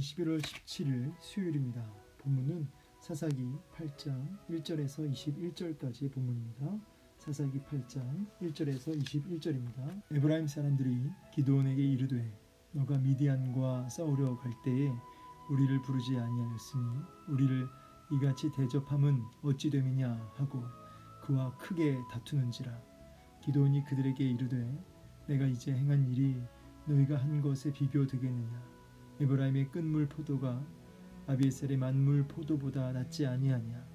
11월 17일 수요일입니다. 본문은 사사기 8장 1절에서 21절까지의 본문입니다. 사사기 8장 1절에서 21절입니다. 에브라임 사람들이 기도원에게 이르되 너가 미디안과 싸우려 갈 때에 우리를 부르지 아니하였으니 우리를 이같이 대접함은 어찌 됨이냐 하고 그와 크게 다투는지라 기도원이 그들에게 이르되 내가 이제 행한 일이 너희가 한 것에 비교되겠느냐 에브라임의 끝물 포도가 아비에셀의 만물 포도보다 낫지 아니하냐?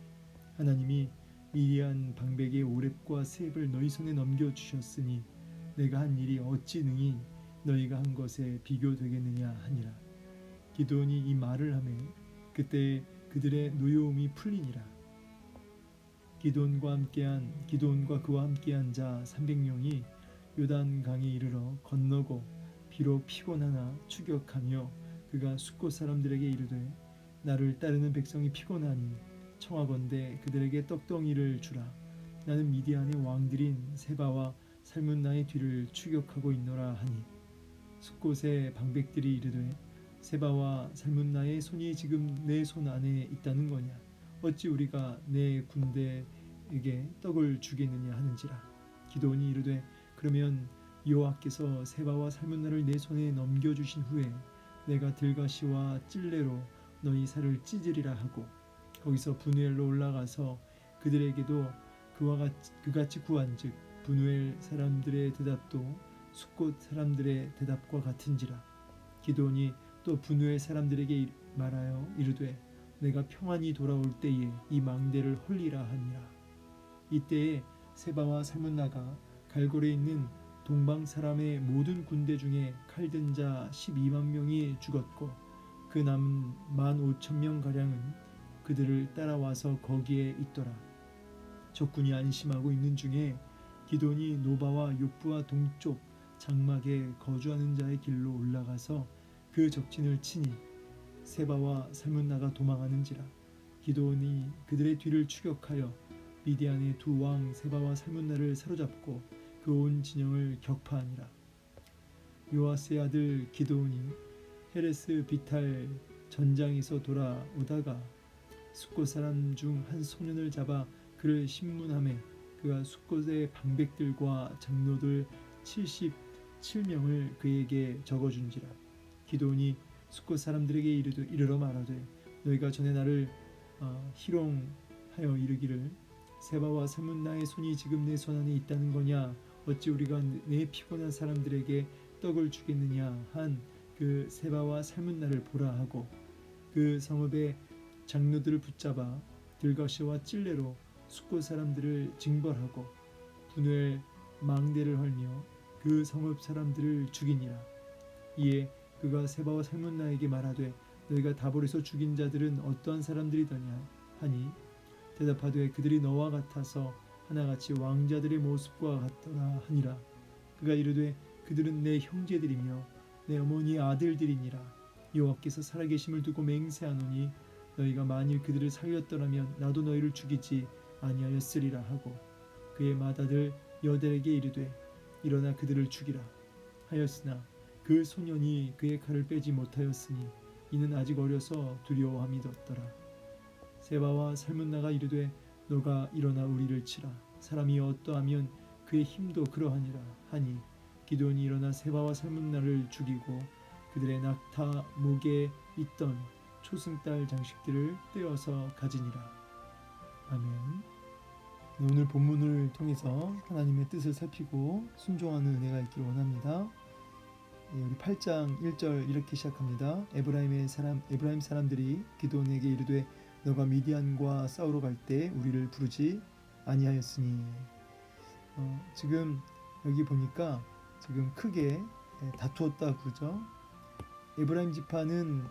하나님이 미디안 방백의 오랩과 셉을 너희 손에 넘겨 주셨으니 내가 한 일이 어찌 능히 너희가 한 것에 비교되겠느냐 하니라. 기도원이 이 말을 하매 그때 그들의 노여움이 풀리니라. 기도원과 함께한 기도원과 그와 함께한 자 300명이 요단 강에 이르러 건너고 비록 피곤하나 추격하며 그가 숫곳 사람들에게 이르되 나를 따르는 백성이 피곤하니 청하건대 그들에게 떡덩이를 주라. 나는 미디안의 왕들인 세바와 살문나의 뒤를 추격하고 있노라 하니. 숫곳의 방백들이 이르되 세바와 살문나의 손이 지금 내 손 안에 있다는 거냐? 어찌 우리가 내 군대에게 떡을 주겠느냐 하는지라. 기도원이 이르되 그러면 여호와께서 세바와 살문나를 내 손에 넘겨 주신 후에 내가 들가시와 찔레로 너희 살을 찢으리라 하고 거기서 분우엘로 올라가서 그들에게도 그와 같이 그같이 구한즉 분우엘 사람들의 대답도 숫곳 사람들의 대답과 같은지라. 기도원이 또 분우엘 사람들에게 말하여 이르되 내가 평안히 돌아올 때에 이 망대를 홀리라 하니라. 이때에 세바와 살문나가 갈골에 있는 동방 사람의 모든 군대 중에 칼든 자 12만 명이 죽었고 그 남은 만 5천 명 가량은 그들을 따라와서 거기에 있더라. 적군이 안심하고 있는 중에 기돈이 노바와 욕부와 동쪽 장막에 거주하는 자의 길로 올라가서 그 적진을 치니 세바와 살문나가 도망하는지라 기도원이 그들의 뒤를 추격하여 미디안의 두 왕 세바와 살문나를 사로잡고 그 온 진영을 격파하니라 요아스의 아들 기도온이 헤레스 비탈 전장에서 돌아오다가 숫곳 사람 중 한 소년을 잡아 그를 신문함에 그가 숫곳의 방백들과 장로들 77명을 그에게 적어준지라. 기도온이 숫곳 사람들에게 이르되 이르러 말하되 너희가 전에 나를 어, 희롱하여 이르기를 세바와 살문나의 손이 지금 내 손 안에 있다는 거냐 어찌 우리가 내 피곤한 사람들에게 떡을 주겠느냐 한 그 세바와 살문나를 보라 하고 그 성읍의 장로들을 붙잡아 들가시와 찔레로 숙고 사람들을 징벌하고 분우엘 망대를 헐며 그 성읍 사람들을 죽이니라. 이에 그가 세바와 살문나에게 말하되 너희가 다볼에서 죽인 자들은 어떠한 사람들이더냐 하니 대답하되 그들이 너와 같아서 하나같이 왕자들의 모습과 같더라 하니라. 그가 이르되 그들은 내 형제들이며 내 어머니 아들들이니라. 여호와께서 살아계심을 두고 맹세하노니 너희가 만일 그들을 살렸더라면 나도 너희를 죽이지 아니하였으리라 하고 그의 맏아들 여델에게 이르되 일어나 그들을 죽이라 하였으나 그 소년이 그의 칼을 빼지 못하였으니 이는 아직 어려서 두려워함이 덧더라. 세바와 살문나가 이르되 너가 일어나 우리를 치라 사람이 어떠하면 그의 힘도 그러하니라 하니 기도원이 일어나 세바와 살문나를 죽이고 그들의 낙타 목에 있던 초승달 장식들을 떼어서 가지니라 아멘 오늘 본문을 통해서 하나님의 뜻을 살피고 순종하는 은혜가 있기를 원합니다. 예, 우리 8장 1절 이렇게 시작합니다. 에브라임의 사람 에브라임 사람들이 기도원에게 이르되 너가 미디안과 싸우러 갈 때 우리를 부르지 아니하였으니 어, 지금 여기 보니까 지금 크게 예, 다투었다 그러죠. 에브라임 지파는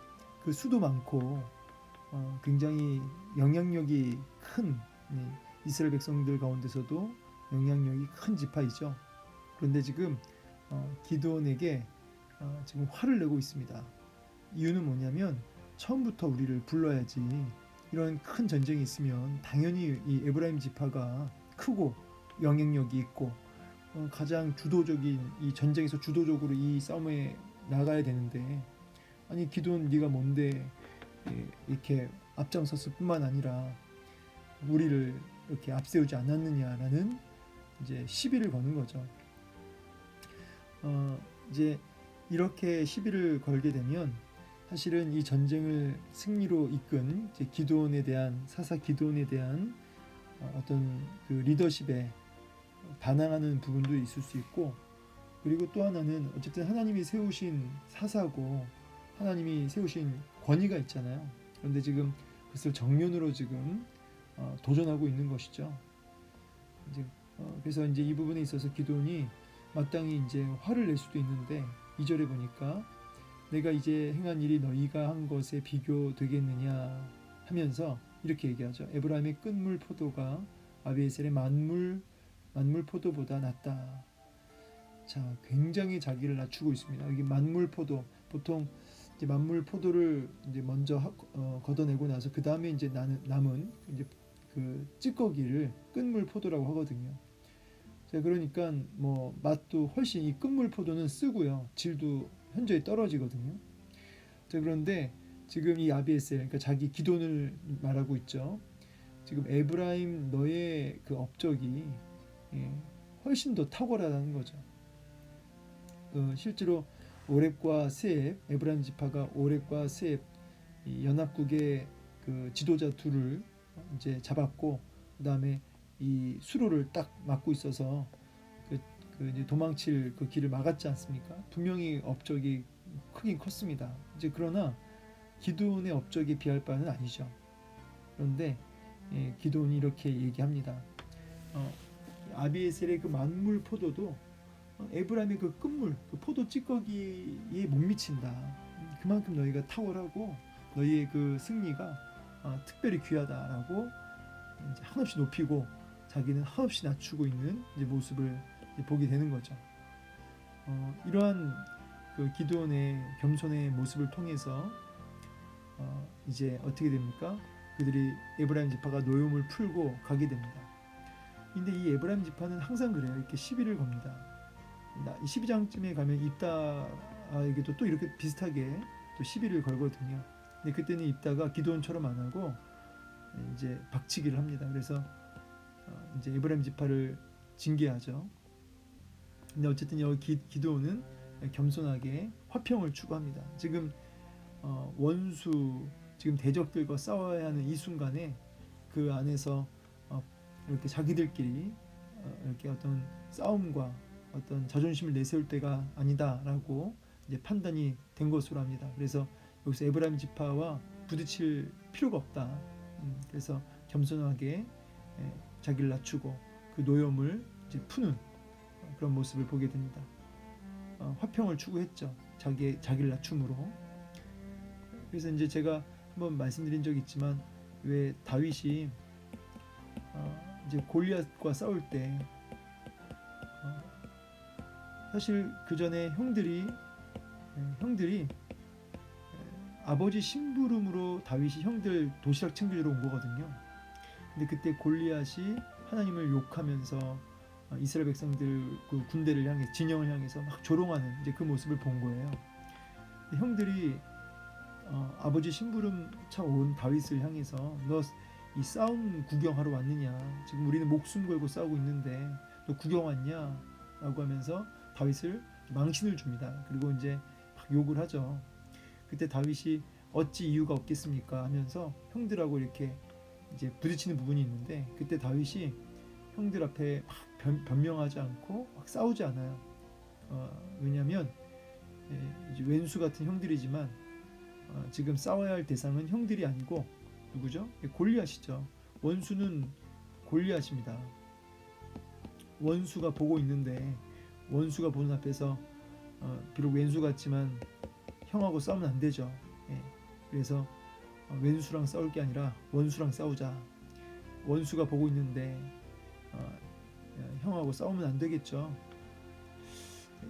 그 수도 많고 어, 굉장히 영향력이 큰 예, 이스라엘 백성들 가운데서도 영향력이 큰 지파이죠. 그런데 지금 어, 기도원에게 어, 지금 화를 내고 있습니다. 이유는 뭐냐면 처음부터 우리를 불러야지 이런 큰 전쟁이 있으면 당연히 이 에브라임 지파가 크고 영향력이 있고 어, 가장 주도적인 이 전쟁에서 주도적으로 이 싸움에 나가야 되는데 아니 기도는 네가 뭔데 예, 이렇게 앞장섰을 뿐만 아니라 우리를 이렇게 앞세우지 않았느냐라는 이제 시비를 거는 거죠. 어, 이제 이렇게 시비를 걸게 되면 사실은 이 전쟁을 승리로 이끈 기도원에 대한 사사 기도원에 대한 어, 어떤 그 리더십에 반항하는 부분도 있을 수 있고 그리고 또 하나는 어쨌든 하나님이 세우신 사사고 하나님이 세우신 권위가 있잖아요. 그런데 지금 그것을 정면으로 지금 어, 도전하고 있는 것이죠. 이제 어, 그래서 이제 이 부분에 있어서 기도원이 마땅히 이제 화를 낼 수도 있는데 2절에 보니까 내가 이제 행한 일이 너희가 한 것에 비교되겠느냐 하면서 이렇게 얘기하죠. 에브라임의 끝물 포도가 아비에셀의 만물 만물 포도보다 낫다. 자, 굉장히 자기를 낮추고 있습니다. 여기 만물 포도 보통 이제 만물 포도를 이제 먼저 하- 어, 걷어내고 나서 그 다음에 이제 나는 남은 이제 그 찌꺼기를 끝물 포도라고 하거든요. 자, 그러니까 뭐 맛도 훨씬 이 끝물 포도는 쓰고요. 질도 현저히 떨어지거든요. 자, 그런데 지금 이 아비에셀 그러니까 자기 기돈을 말하고 있죠. 지금 에브라임 너의 그 업적이 예, 훨씬 더 탁월하다는 거죠. 그 실제로 오렙과 세앱 에브라임 지파가 오렙과 세앱 이 연합국의 그 지도자 둘을 이제 잡았고 그다음에 이 수로를 딱 막고 있어서 그, 그 이제 도망칠 그 길을 막았지 않습니까? 분명히 업적이 크긴 컸습니다. 이제 그러나 기도원의 업적에 비할 바는 아니죠. 그런데 예, 기도원이 이렇게 얘기합니다. 어, 아비에셀의 그 만물 포도도 어, 에브라임의 그 끝물, 그 포도 찌꺼기에 못 미친다. 음, 그만큼 너희가 탁월하고 너희의 그 승리가 어, 특별히 귀하다라고 한없이 높이고 자기는 한없이 낮추고 있는 모습을 보게 되는 거죠. 어, 이러한 그 기도원의 겸손의 모습을 통해서 어, 이제 어떻게 됩니까? 그들이 에브라임 지파가 노염을 풀고 가게 됩니다. 근데 이 에브라임 지파는 항상 그래요. 이렇게 시비를 겁니다. 나- 이 12장쯤에 가면 입다에게도 또 이렇게 비슷하게 또 시비를 걸거든요. 근데 그때는 입다가 기도원처럼 안 하고 이제 박치기를 합니다. 그래서 어, 이제 에브라임 지파를 징계하죠. 근데 어쨌든 여기 기, 기도원은 겸손하게 화평을 추구합니다. 지금 어, 원수 지금 대적들과 싸워야 하는 이 순간에 그 안에서 어, 이렇게 자기들끼리 어, 이렇게 어떤 싸움과 어떤 자존심을 내세울 때가 아니다라고 이제 판단이 된 것으로 합니다. 그래서 여기서 에브라임 지파와 부딪힐 필요가 없다. 음, 그래서 겸손하게 예, 자기를 낮추고 그 노염을 이제 푸는 어, 그런 모습을 보게 됩니다. 어, 화평을 추구했죠. 자기 자기를 낮춤으로. 그래서 이제 제가 한번 말씀드린 적 있지만 왜 다윗이 어, 이제 골리앗과 싸울 때 어, 사실 그 전에 형들이 예, 형들이 예, 아버지 심부름으로 다윗이 형들 도시락 챙기러 온 거거든요. 근데 그때 골리앗이 하나님을 욕하면서 어, 이스라엘 백성들 그 군대를 향해 진영을 향해서 막 조롱하는 이제 그 모습을 본 거예요. 형들이 어, 아버지 심부름 차 온 다윗을 향해서 너 이 싸움 구경하러 왔느냐? 지금 우리는 목숨 걸고 싸우고 있는데 너 구경 왔냐? 라고 하면서 다윗을 망신을 줍니다. 그리고 이제 막 욕을 하죠. 그때 다윗이 어찌 이유가 없겠습니까? 하면서 형들하고 이렇게 이제 부딪히는 부분이 있는데 그때 다윗이 형들 앞에 막 변, 변명하지 않고 막 싸우지 않아요. 어, 왜냐하면 예, 왼수 같은 형들이지만 어, 지금 싸워야 할 대상은 형들이 아니고 누구죠? 예, 골리앗이죠. 원수는 골리앗입니다. 원수가 보고 있는데 원수가 보는 앞에서 어, 비록 왼수 같지만 형하고 싸우면 안 되죠. 예, 그래서 어, 왼수랑 싸울 게 아니라 원수랑 싸우자. 원수가 보고 있는데 어, 어, 형하고 싸우면 안 되겠죠.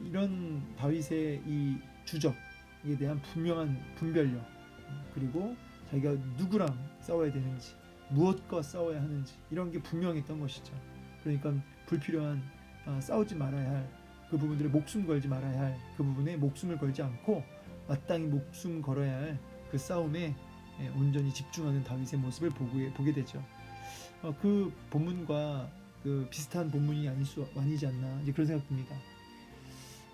이런 다윗의 이 주적에 대한 분명한 분별력 그리고 자기가 누구랑 싸워야 되는지 무엇과 싸워야 하는지 이런 게 분명했던 것이죠. 그러니까 불필요한 아, 싸우지 말아야 할 그 부분들에 목숨 걸지 말아야 할 그 부분에 목숨을 걸지 않고 마땅히 목숨 걸어야 할 그 싸움에 예, 온전히 집중하는 다윗의 모습을 보게, 보게 되죠. 어, 그 본문과 그 비슷한 본문이 아닐 수 아니지 않나 이제 그런 생각 듭니다.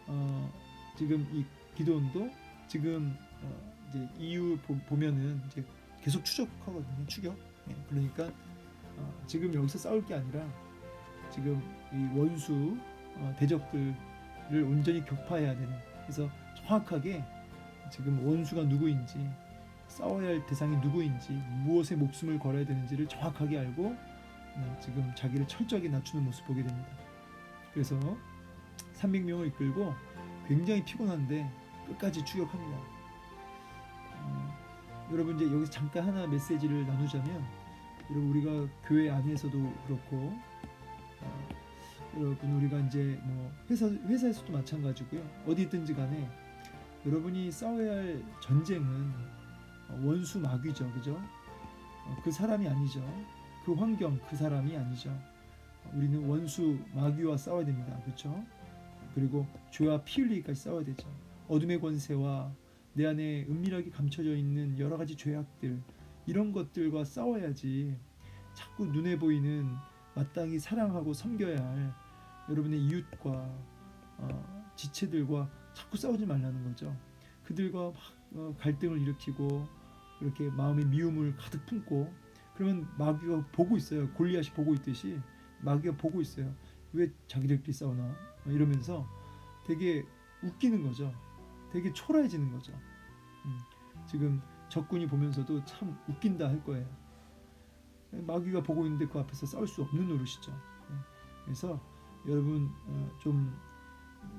어, 지금 이 기도원도 지금 어, 이제 이유 보, 보면은 이제 계속 추적하거든요. 추격. 예, 그러니까 어, 지금 여기서 싸울 게 아니라 지금 이 원수 어, 대적들을 온전히 격파해야 되는. 그래서 정확하게 지금 원수가 누구인지 싸워야 할 대상이 누구인지 무엇에 목숨을 걸어야 되는지를 정확하게 알고 네, 지금 자기를 철저하게 낮추는 모습 보게 됩니다. 그래서 300명을 이끌고 굉장히 피곤한데 끝까지 추격합니다. 어, 여러분 이제 여기서 잠깐 하나 메시지를 나누자면 여러분 우리가 교회 안에서도 그렇고 어, 여러분 우리가 이제 뭐 회사 회사에서도 마찬가지고요 어디든지 간에 여러분이 싸워야 할 전쟁은 어, 원수 마귀죠 그죠 어, 그 사람이 아니죠 그 환경 그 사람이 아니죠. 어, 우리는 원수 마귀와 싸워야 됩니다. 그렇죠? 그리고 죄와 피 흘리기까지 싸워야 되죠. 어둠의 권세와 내 안에 은밀하게 감춰져 있는 여러 가지 죄악들 이런 것들과 싸워야지 자꾸 눈에 보이는 마땅히 사랑하고 섬겨야 할 여러분의 이웃과 어, 지체들과 자꾸 싸우지 말라는 거죠. 그들과 막 어, 갈등을 일으키고 이렇게 마음의 미움을 가득 품고 그러면 마귀가 보고 있어요. 골리앗이 보고 있듯이 마귀가 보고 있어요. 왜 자기들끼리 싸우나 어, 이러면서 되게 웃기는 거죠. 되게 초라해지는 거죠. 음, 지금 적군이 보면서도 참 웃긴다 할 거예요. 마귀가 보고 있는데 그 앞에서 싸울 수 없는 노릇이죠. 예. 그래서 여러분 어, 좀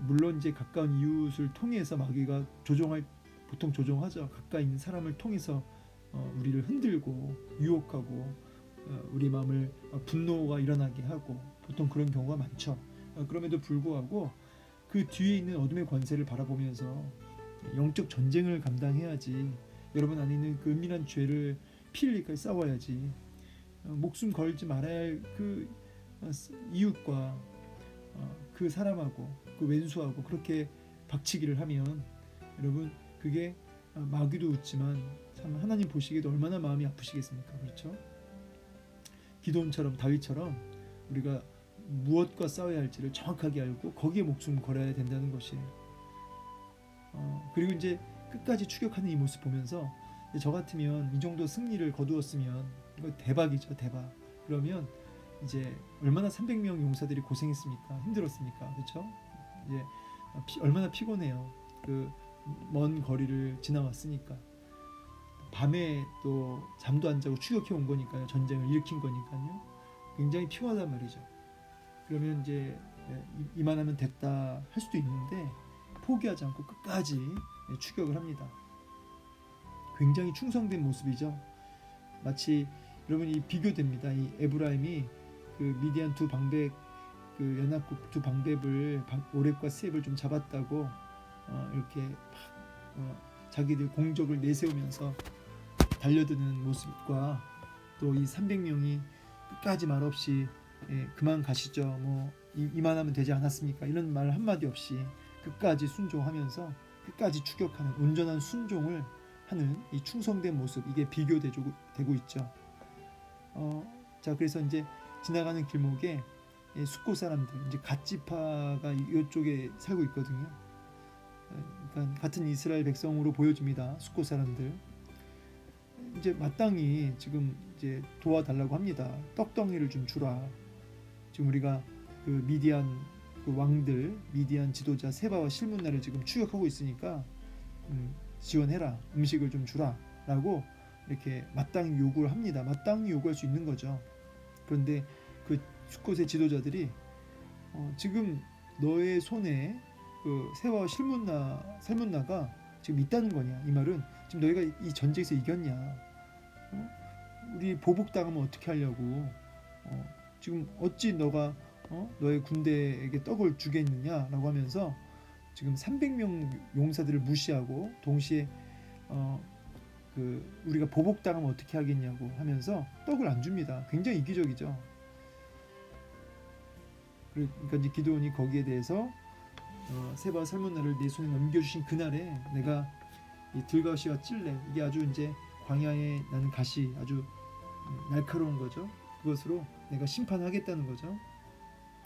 물론 이제 가까운 이웃을 통해서 마귀가 조종할 보통 조종하죠. 가까이 있는 사람을 통해서 어, 우리를 흔들고 유혹하고 어, 우리 마음을 어, 분노가 일어나게 하고 보통 그런 경우가 많죠. 어, 그럼에도 불구하고 그 뒤에 있는 어둠의 권세를 바라보면서 영적 전쟁을 감당해야지 여러분 안에 있는 그 은밀한 죄를 피 흘리까지 싸워야지 어, 목숨 걸지 말아야 할 그 이웃과 어, 그 사람하고 그 왼수하고 그렇게 박치기를 하면 여러분 그게 어, 마귀도 웃지만 참 하나님 보시기에도 얼마나 마음이 아프시겠습니까? 그렇죠? 기도원처럼 다윗처럼 우리가 무엇과 싸워야 할지를 정확하게 알고 거기에 목숨 걸어야 된다는 것이에요 어, 그리고 이제 끝까지 추격하는 이 모습 보면서 저 같으면 이 정도 승리를 거두었으면 이거 대박이죠 대박. 그러면 이제 얼마나 300명 용사들이 고생했습니까? 힘들었습니까? 그렇죠? 이제 피- 얼마나 피곤해요. 그 먼 거리를 지나왔으니까 밤에 또 잠도 안 자고 추격해 온 거니까요. 전쟁을 일으킨 거니까요. 굉장히 피곤하단 말이죠. 그러면 이제 예, 이- 이만하면 됐다 할 수도 있는데 포기하지 않고 끝까지 예, 추격을 합니다. 굉장히 충성된 모습이죠. 마치 여러분 이 비교됩니다. 이 에브라임이 그 미디안 두 방백 그 연합국 두 방백을 방- 오렙과 스텝을 좀 잡았다고 어, 이렇게 막 어, 자기들 공적을 내세우면서 달려드는 모습과 또 이 300명이 끝까지 말없이 예, 그만 가시죠. 뭐 이, 이만하면 되지 않았습니까? 이런 말 한마디 없이 끝까지 순종하면서 끝까지 추격하는 온전한 순종을 하는 이 충성된 모습 이게 비교되고 되고 있죠. 어, 자 그래서 이제 지나가는 길목에 이 숙고 사람들 이제 갓지파가 이쪽에 살고 있거든요. 어, 그러니까 같은 이스라엘 백성으로 보여집니다. 숙고 사람들 이제 마땅히 지금 이제 도와달라고 합니다. 떡덩이를 좀 주라. 지금 우리가 그 미디안 그 왕들 미디안 지도자 세바와 실문나를 지금 추격하고 있으니까 음, 지원해라 음식을 좀 주라라고 이렇게 마땅히 요구를 합니다. 마땅히 요구할 수 있는 거죠. 그런데 그 수컷의 지도자들이 어, 지금 너의 손에 그 세와 실문나 살문나가 지금 있다는 거냐 이 말은 지금 너희가 이 전쟁에서 이겼냐 어? 우리 보복당하면 어떻게 하려고 어, 지금 어찌 너가 어? 너의 군대에게 떡을 주겠느냐라고 하면서 지금 300명 용사들을 무시하고 동시에 어, 그 우리가 보복당하면 어떻게 하겠냐고 하면서 떡을 안 줍니다. 굉장히 이기적이죠. 그러니까 이제 기도원이 거기에 대해서 어, 세바 살문나를 내 손에 넘겨주신 그날에 내가 이 들가시와 찔레 이게 아주 이제 광야에 나는 가시 아주 음, 날카로운 거죠. 그것으로 내가 심판하겠다는 거죠.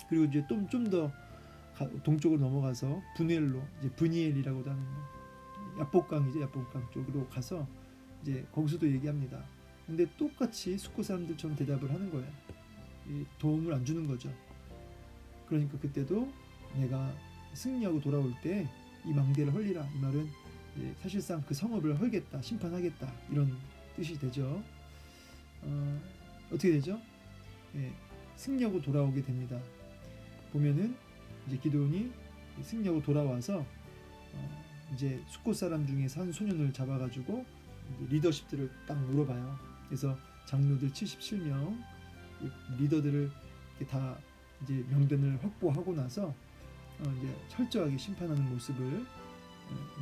그리고 이제 좀 좀 더 동쪽으로 넘어가서 분엘로 이제 브니엘이라고도 하는 야복강이죠 야복강 쪽으로 가서 이제 거기서도 얘기합니다. 근데 똑같이 숙고 사람들처럼 대답을 하는 거예요. 이 도움을 안 주는 거죠. 그러니까 그때도 내가 승리하고 돌아올 때 이 망대를 헐리라 이 말은 사실상 그 성읍을 헐겠다 심판하겠다 이런 뜻이 되죠. 어, 어떻게 되죠? 예, 승리하고 돌아오게 됩니다. 보면은 이제 기도원이 승리하고 돌아와서 어, 이제 숙고 사람 중에서 한 소년을 잡아가지고 리더십들을 딱 물어봐요. 그래서 장로들 77명 리더들을 다 이제 명단을 확보하고 나서 어, 이제 철저하게 심판하는 모습을 어,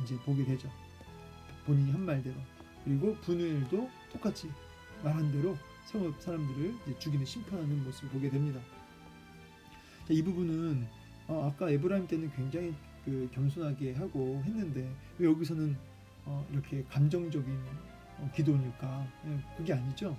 이제 보게 되죠. 본인이 한 말대로 그리고 분우엘도 똑같이 말한 대로 성읍 사람들을 죽이는 심판하는 모습을 보게 됩니다. 자, 이 부분은 어, 아까 에브라임 때는 굉장히 그 겸손하게 하고 했는데 왜 여기서는 어, 이렇게 감정적인 어, 기도니까 예, 그게 아니죠.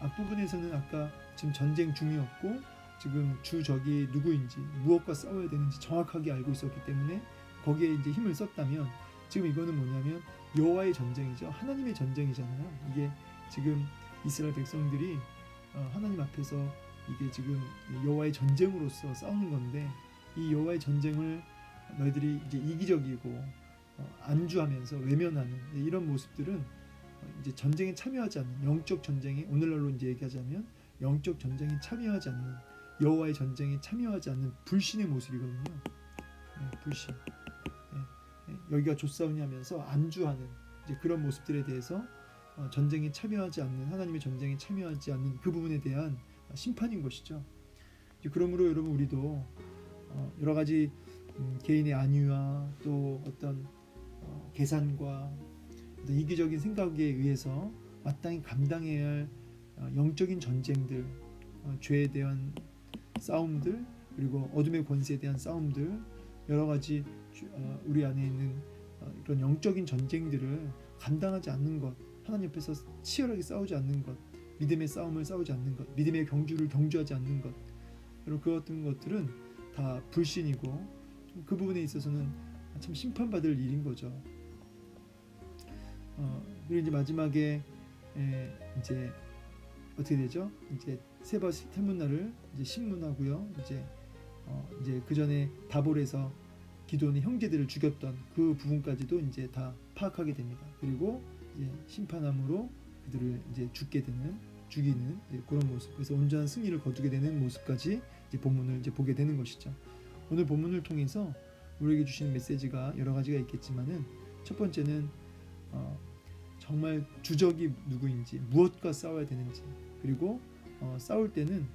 앞부분에서는 아까 지금 전쟁 중이었고 지금 주 적이 누구인지 무엇과 싸워야 되는지 정확하게 알고 있었기 때문에 거기에 이제 힘을 썼다면 지금 이거는 뭐냐면 여호와의 전쟁이죠. 하나님의 전쟁이잖아요. 이게 지금 이스라엘 백성들이 어, 하나님 앞에서 이게 지금 여호와의 전쟁으로서 싸우는 건데 이 여호와의 전쟁을 너희들이 이제 이기적이고 어, 안주하면서 외면하는 이런 모습들은 어, 이제 전쟁에 참여하지 않는 영적 전쟁에 오늘날로 이제 얘기하자면 영적 전쟁에 참여하지 않는 여호와의 전쟁에 참여하지 않는 불신의 모습이거든요. 예, 불신. 여기가 조싸우냐면서 안주하는 그런 모습들에 대해서 어, 전쟁에 참여하지 않는 하나님의 전쟁에 참여하지 않는 그 부분에 대한 심판인 것이죠. 그러므로 여러분 우리도 어, 여러 가지 음, 개인의 안위와 또 어떤 어, 계산과 어떤 이기적인 생각에 의해서 마땅히 감당해야 할 어, 영적인 전쟁들, 어, 죄에 대한 싸움들, 그리고 어둠의 권세에 대한 싸움들, 여러 가지 주- 어, 우리 안에 있는 어, 이런 영적인 전쟁들을 감당하지 않는 것, 하나님 앞에서 치열하게 싸우지 않는 것, 믿음의 싸움을 싸우지 않는 것, 믿음의 경주를 경주하지 않는 것, 그리고 그 어떤 것들은 다 불신이고 그 부분에 있어서는 참 심판받을 일인 거죠. 어, 그리고 이제 마지막에 에, 이제 어떻게 되죠? 이제 세바 태문날을 이제 신문하고요. 이제 어, 이제 그 전에 다볼에서 기도원의 형제들을 죽였던 그 부분까지도 이제 다 파악하게 됩니다. 그리고 이제 심판함으로 그들을 이제 죽게 되는 죽이는 그런 모습. 그래서 온전한 승리를 거두게 되는 모습까지 이제 본문을 이제 보게 되는 것이죠. 오늘 본문을 통해서 우리에게 주시는 메시지가 여러 가지가 있겠지만은 첫 번째는 어, 정말 주적이 누구인지 무엇과 싸워야 되는지 그리고 어, 싸울 때는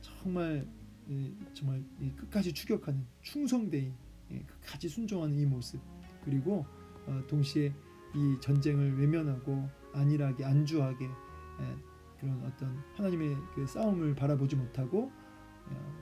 정말 이, 정말 이 끝까지 추격하는 충성대인 예, 끝까지 순종하는 이 모습 그리고 어, 동시에 이 전쟁을 외면하고 안일하게 안주하게 예, 그런 어떤 하나님의 그 싸움을 바라보지 못하고 어,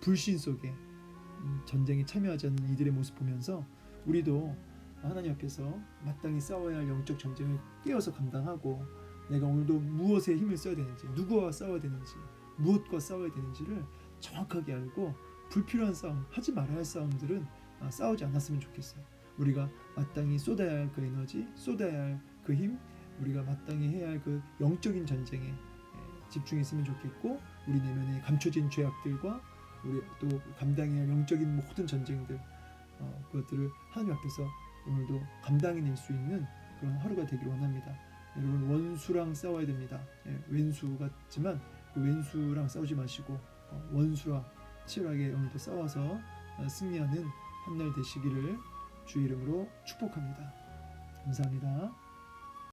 불신 속에 음, 전쟁에 참여하지 않는 이들의 모습 보면서 우리도 하나님 앞에서 마땅히 싸워야 할 영적 전쟁을 깨어서 감당하고 내가 오늘도 무엇에 힘을 써야 되는지 누구와 싸워야 되는지 무엇과 싸워야 되는지를 정확하게 알고 불필요한 싸움 하지 말아야 할 싸움들은 아, 싸우지 않았으면 좋겠어요. 우리가 마땅히 쏟아야 할 그 에너지, 쏟아야 할 그 힘, 우리가 마땅히 해야 할 그 영적인 전쟁에 에, 집중했으면 좋겠고 우리 내면에 감춰진 죄악들과 우리 또 감당해야 할 영적인 모든 전쟁들 어, 그것들을 하나님 앞에서 오늘도 감당해낼 수 있는 그런 하루가 되기를 원합니다. 여러분 원수랑 싸워야 됩니다. 예, 왼수 같지만 그 왼수랑 싸우지 마시고 어, 원수와 치열하게 오늘도 싸워서 어, 승리하는 한날 되시기를 주 이름으로 축복합니다. 감사합니다.